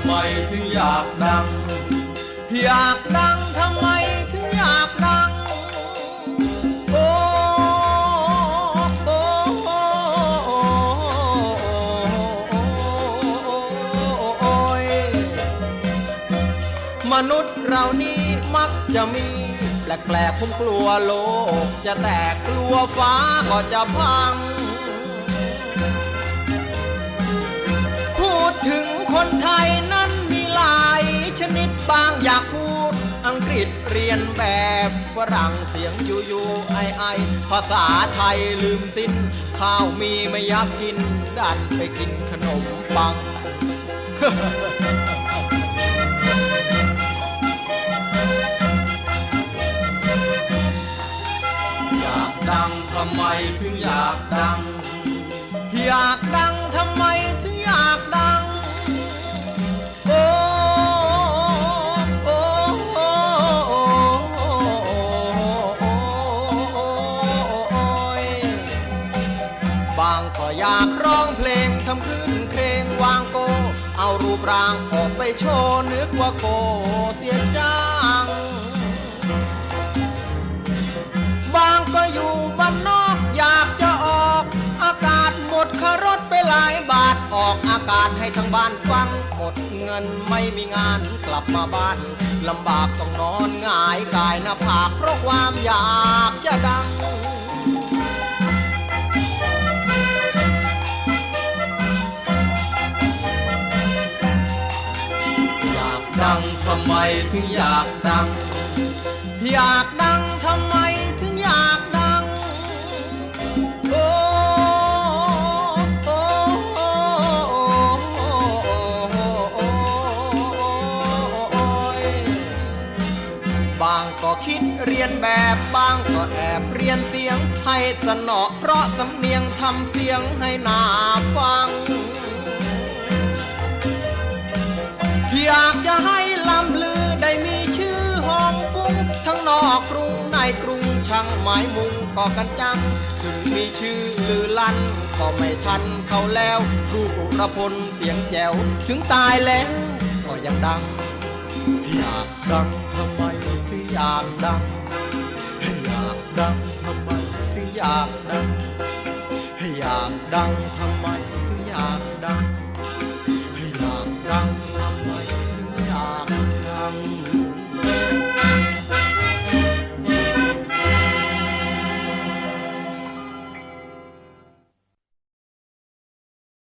ำไมถึงอยากดัง อยากดังทำไมถึงอยากดังโอ้โอ้โอ้โอ้ยมนุษย์เรานี้มักจะมี แปลกๆผมกลัวโลก จะแตกกลัวฟ้าก็จะพัง บางอยากพูดอังกฤษเรียนแบบฝรั่งเสียงยูยูไอไอ ภาษาไทยลืมสิ้น ข้าวมีไม่อยากกิน ดันไปกินขนมปังอยากดังทำไมถึงอยากดัง อยากดังทำไม บางก็อยากร้องเพลงทำขึ้นเพลงวางโก เอารูปร่างออกไปโชว์นึกว่าโกเสียจัง บางก็อยู่บ้านนอกอยากจะออก อากาศหมดคารถไปหลายบาทออกอากาศให้ทั้งบ้านฟังหมดเงินไม่มีงานกลับมาบ้านลำบากต้องนอนหงายกายหน้าผากเพราะความอยากจะดังำไมถึงอยากดัง อยากดังทำไมถึงอยากดังโอ้โอ้โอ้โอ้ยบางก็คิดเรียนแบบบางก็แอบเรียนเสียงให้สนอ เพราะสำเนียงทำเสียงให้นาฟัง ทั้งนอกกรุงในกรุงช่างหมายมุงก่อกันจัง ถึงมีชื่อลือลั่นก็ไม่ทันเขาแล้วครูสุรพลเสียงแจ๋วถึงตายแล้วก็ยังดัง อยากดังทำไมถึงอยากดัง อยากดังทำไมถึงอยากดังอยากดังทำไมถึงอยากดัง